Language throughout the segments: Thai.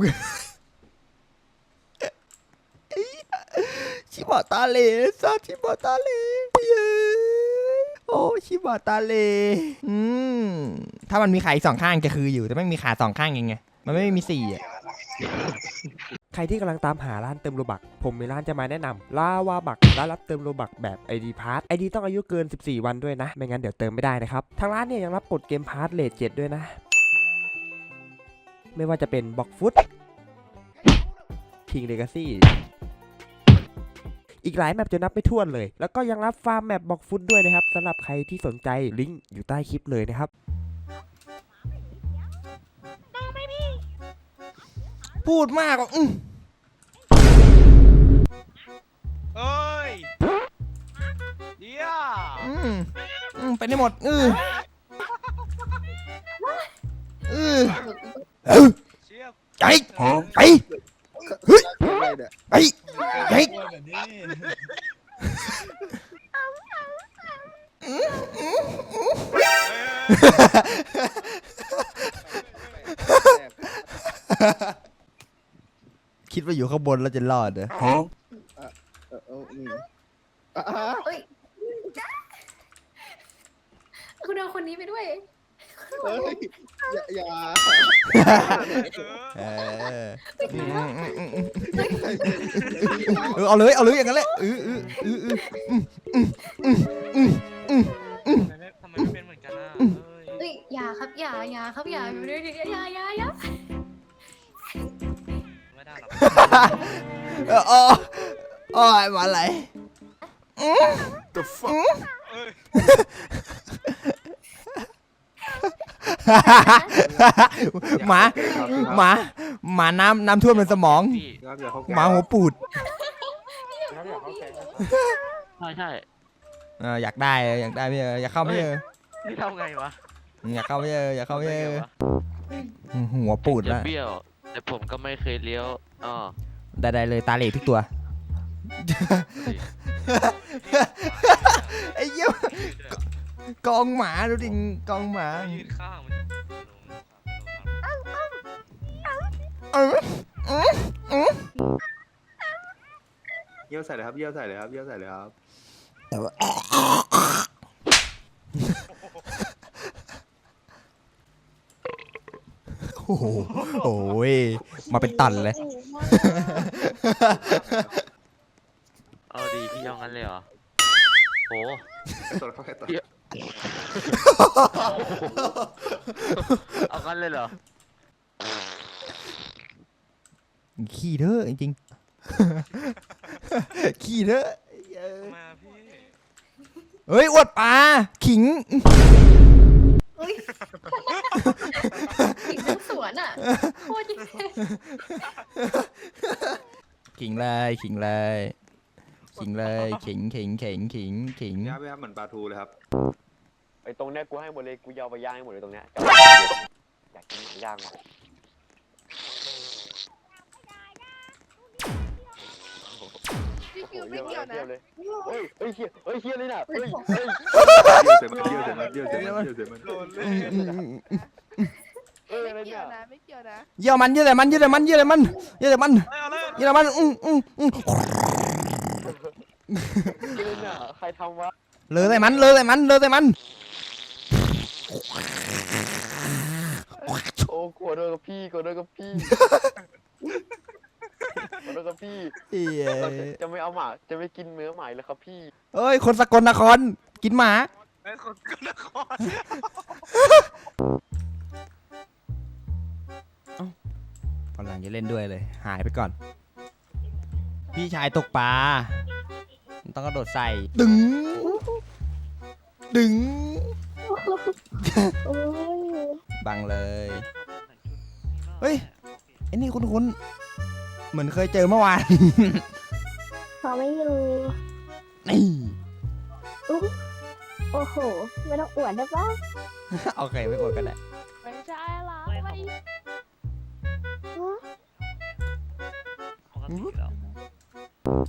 มึงชิบะตาเลซาชิบะตาเลเย้โอ้ชิบะตาเลอืมถ้ามันมีขาอีกสองข้างจะคืออยู่แต่ไม่มีขาสองข้างยังไงมันไม่มีสี่อะใครที่กำลังตามหาร้านเติมโลบัก ผมมีร้านจะมาแนะนำลาวาบักร้านรับเติมโลบักแบบ ID p a s s ID ต้องอายุเกิน 14 วันด้วยนะ ไม่งั้นเดี๋ยวเติมไม่ได้นะครับ ทางร้านเนี่ยยังรับกดเกมพาร์ทเลทเจ็ดด้วยนะ ไม่ว่าจะเป็นบ็อกฟุต คิงเลกาซี่อีกหลายแมปจะนับไม่ถ้วนเลย แล้วก็ยังรับฟาร์มแมปบ็อกฟุตด้วยนะครับสำหรับใครที่สนใจลิงก์อยู่ใต้คลิปเลยนะครับพูดมากอะอืมเอ้ยเฮียอืมอืมไปได้หมด อืออือเออเชี่ยไปไป คิดว่าอยู่ข้างบนแล้วจะรอดเหรอเออเออนี่อะอะเอ้ยคุณเอาคนนี้ไปด้วย เฮ้ยอย่าอย่าเอออืมอืมอืมอืมเออเอาเลยเอาเลยอย่างนั้นแหละเออเออเออเออทำไมไม่เป็นเหมือนกันอะเอ้ยเอ้ยอย่าครับอย่าอย่าครับอย่าอยู่ด้วยอย่าอย่าอย่า ไม่ได้หรอกเอออ๋ออ๋อมาอะไรเอ้ยหมาหมาหมาน้ำน้ำท่วมในสมอง พี่ครับอย่าเข้าหมาหัวปูดใช่ใช่เอออยากได้อยากได้ไม่เอออยากเข้าไม่เออนี่ทำไงวะอยากเข้าไม่เอออยากเข้าไม่ทำเอไงอวะหัวปูดจะละเบี้ยว แต่ผมก็ไม่เคยเลี้ยวอ๋อได้ได้เลยตาเหล่ทุกตัว ไอ้เหี้ยกองหมาดูดิกองหมายืนข้างมันเออเออเออเยี่ยวใส่เลยครับเยี่ยวใส่เลยครับเยี่ยวใส่เลยครับโอ้โหโอ้ยมาเป็นตันเลย เอาดีพี่เอางั้นเลยเหรอโอ้แค่ตัวเขาแค่ตัวเอางั้นเลยเหรอขี้เด้อจริงๆ ขี้เด้อมาพี่เฮ้ยอวดปลาขิง เฮ้ย โคตรดีขิงเลยขิงเลยขิงเลยขิงขิงขิงขิงขิงย่าไปครับเหมือนปลาทูเลยครับไอ้ตรงเนี้ยกูให้หมดเลยกูยาวไปย่างให้หมดเลยตรงเนี้ยอยากกินหนังย่างว่ะพี่คิวโอ้ไม่โหเกี่ยวนะเยี่ยมเลยเฮ้ยเฮ้ยเฮียเฮ้ยเฮียเลยน่ะเฮ้ยเฮ้ยเยี่ยวใส่มันเยี่ยวใส่มันเยี่ยวใส่มันเยี่ยวใส่มันโดนเลยอืมอืมอืมอืมเฮ้ย อะไรไม่เกี่เนี่ยยวนะไม่เกี่ยวนะเยี่ยมันเยี่ยแต่มันเยี่ยแต่มันเยี่ยแต่มันเยี่ยแต่มันเอาเลยเยี่ยแต่มันอืมอืมอืมเฮียเลยน่ะใครทำวะเลยแต่มันเลยแต่มันเลยแต่มัน โอ้กลัวโดนกับพี่กลัวโดนกับพี่กลัวโดนกับพี่เอ้ยเราจะจะไม่เอาหมาจะไม่กินเนื้อหมาเลยครับพี่เอ้ยคนสกลนครกินหมา ไอ้คนกนคร ลังจะเล่นด้วยเลย หายไปก่อน พี่ชายตกปลาต้องกระโดดใส่ ดึง ดึงบังเลย เฮ้ยไอ้นี่คุ้นๆ เหมือนเคยเจอเมื่อวาน เขาไม่อยู่นี่โอ้โห ไม่ต้องอวดได้ปะโอเค ไม่อวดก็ได้ ไม่ใช่หรอไม่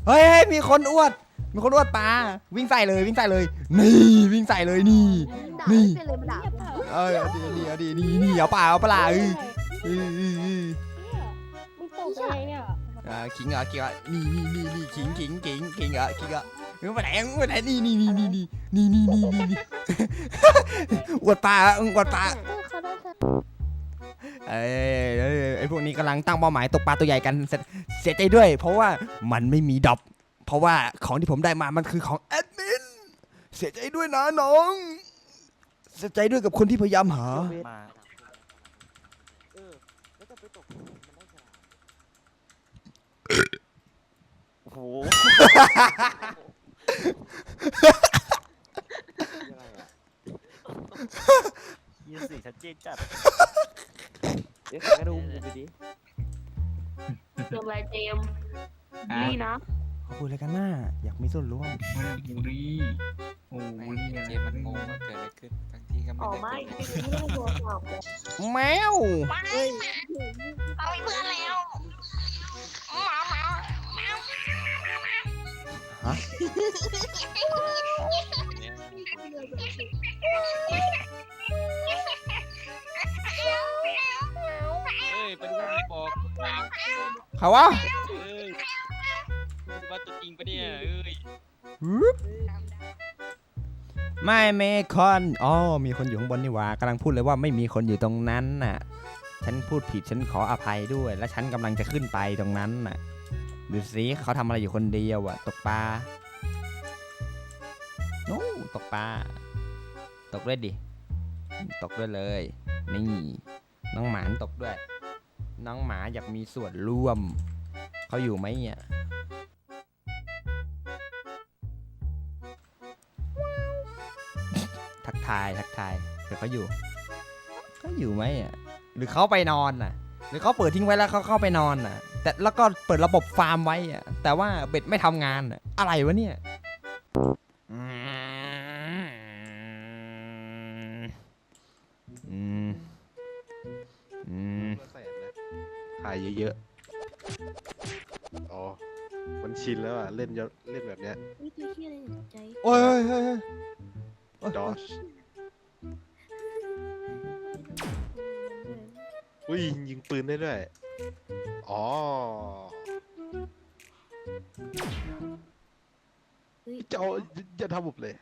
เฮ้ยเฮ้ยมีคนอวดมีคนอวดปลาวิ่งใส่เลยวิ่งใส่เลย นี่วิ่งใส่เลยนี่ ด่านี่ไม่เป็นเลยมาด่าผมเออเอาดีนี่เอาดีนี่นี่เอาปลาเอาปลาเออเออเออเออตัวเองเนี่ยอ่าขิงเหรอขิงเหรอนี่นี่นี่นี่ขิงขิงขิงขิงเหรอขิงเหรอมึงไปไหนมึงไปไหนนี่นี่นี่นี่นี่นี่นี่นี่นี่นี่อวดปลาอึ้งอวดปลาเออเขาได้จะเอ้ย เอ้ยไอ้พวกนี้กำลังตั้งเป้าหมายตกปลาตัวใหญ่กันเสร็จเสียใจด้วย เพราะว่ามันไม่มีดรอปเพราะว่าของที่ผมได้มามันคือของแอดมินเสียใจด้วยนะน้อง เสียใจด้วยกับคนที่พยายามหามาเออแล้วก็ไปตกมันได้ฉลามโอ้โหยังไงอะยี่สิชัดเจนจัด เดี๋ยวใครก็ดูมึงไปดิเจมอะไรเจมนี่นะเขาคุยอะไรกันน่าอยากมีส่วนร่วมบุรีโอ้ยเจมันงงว่าเกิดอะไรขึ้นบางทีก็ไม่อ๋อได้ไม่เกิดอะไรไม่ได้ตัวเปล่าแมวเอาเพื่อนแล้วเเขาวะเอ้ยว่าตัวจริงปะเนี่ยเอ้ยไม่เมคอนอ๋อมีคนอยู่ข้างบนนี่หว่ากำลังพูดเลยว่าไม่มีคนอยู่ตรงนั้นน่ะ ฉันพูดผิดฉันขออภัยด้วย และฉันกำลังจะขึ้นไปตรงนั้นน่ะดูสิเขาทำอะไรอยู่คนเดียวอะตกปลาโน้ตกปลาตกด้วยดิ ตกด้วยเลย นี่ น้องหมานตกด้วย น้องหมาอยากมีส่วนร่วม เขาอยู่ไหมเนี่ยทักทายทักทายเดี๋ยวเขาอยู่เขาอยู่ไหมอะหรือเขาไปนอนน่ะ หรือเขาเปิดทิ้งไว้แล้วเขาเข้าไปนอนน่ะ แต่แล้วก็เปิดระบบฟาร์มไว้อะแต่ว่าเบ็ดไม่ทำงานอะอะไรวะเนี่ยายเยอะๆ อ๋อ มันชินแล้วอะ เล่นเยอะเล่นแบบเนี้ยนี่คือที่อะไรเนี่ยใจโอ้ยเฮ้ยเฮ้ยเฮ้ยดอชอุ้ยยิงปืนได้ด้วย อ๋อจะเอาจะทำผมเลย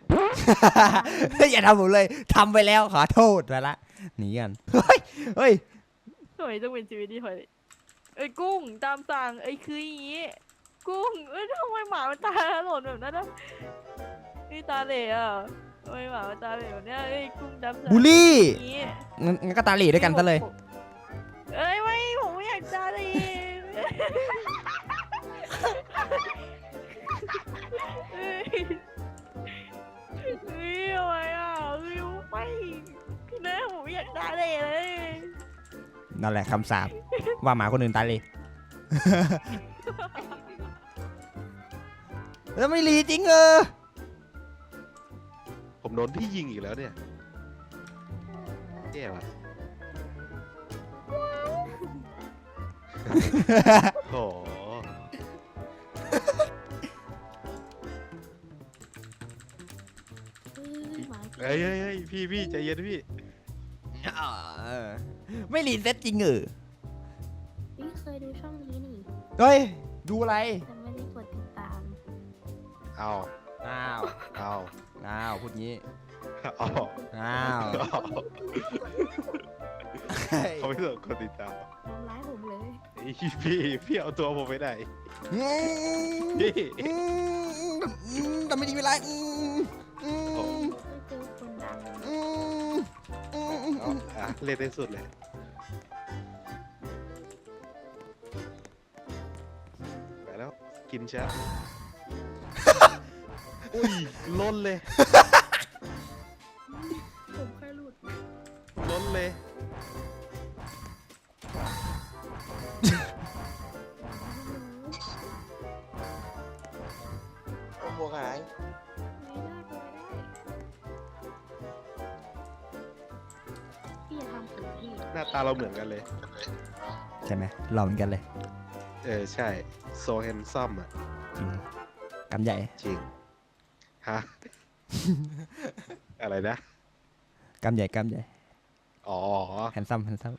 อย่าทำผมเลยทำไปแล้วขอโทษไปละหนีกันเฮ้ยเฮ้ย ทำไมต้องเป็นชีวิตที่หอย เอ้ยกุ้งตามสั่งเอ้ยคืออย่างงี้ กุ้งเอ้ยทำไมหมามันตาหล่นแบบนั้นนะนี่ตาเหล่อะทำไมหมามันตาเหล่แบบเนี้ยเอ้ยกุ้งตามสั่งบูลลี่อย่างงี้งั้นงั้นก็ตาหลีด้วยกันซะเลย เอ้ยไม่ผมไม่อยากตาเหล่เอ้ยเฮ้ยทำไมอะเฮ้ยไม่พี่แม่ผมไม่อยากตาเหล่เลย นั่นแหละคำสาป ว่าหมาคนอื่นตายเลย แล้วไม่รีจริงเออผมโดนพี่ยิงอีกแล้วเนี่ยแย่ว่ะโอ้โหเอ้ยหมาเฮ้ยเฮ้ยเฮ้ยพี่พี่ใจเย็นพี่ไม่รีเซ็ตจริงเออพี่เค ยดูช่องนี้นี่เฮ้ย ดูอะไร แต่ไม่ได้กดติดตาม เอาอ้าว เอาอ้าว พูดงี้ เอาอ้าวเอาเขาไม่ต้องกดติดตามทำร้ายผมเลยไอ้พี่พี่เอาตัวผมไปไหนอืมพี่อืมอืมแต่ไม่ดีเวลาอืมอืมไม่เจอคนดังอืมอืมเอาอะเล่นได้สุดเลย กินช้าอุ้ยล้นเลยผมเคยหลุดล้นเลย โอ้โหหายไม่ได้ไม่ได้พี่อย่าทำผมพี่หน้าตาเราเหมือนกันเลย ใช่ไหมเราเหมือนกันเลย เออใช่ โซเฮนซัมอะอืมกำใหญ่จริง ฮะ อะไรนะ กำใหญ่กำใหญ่อ๋อ แฮนซัมแฮนซัมแต่มันโอเคเฮนซัม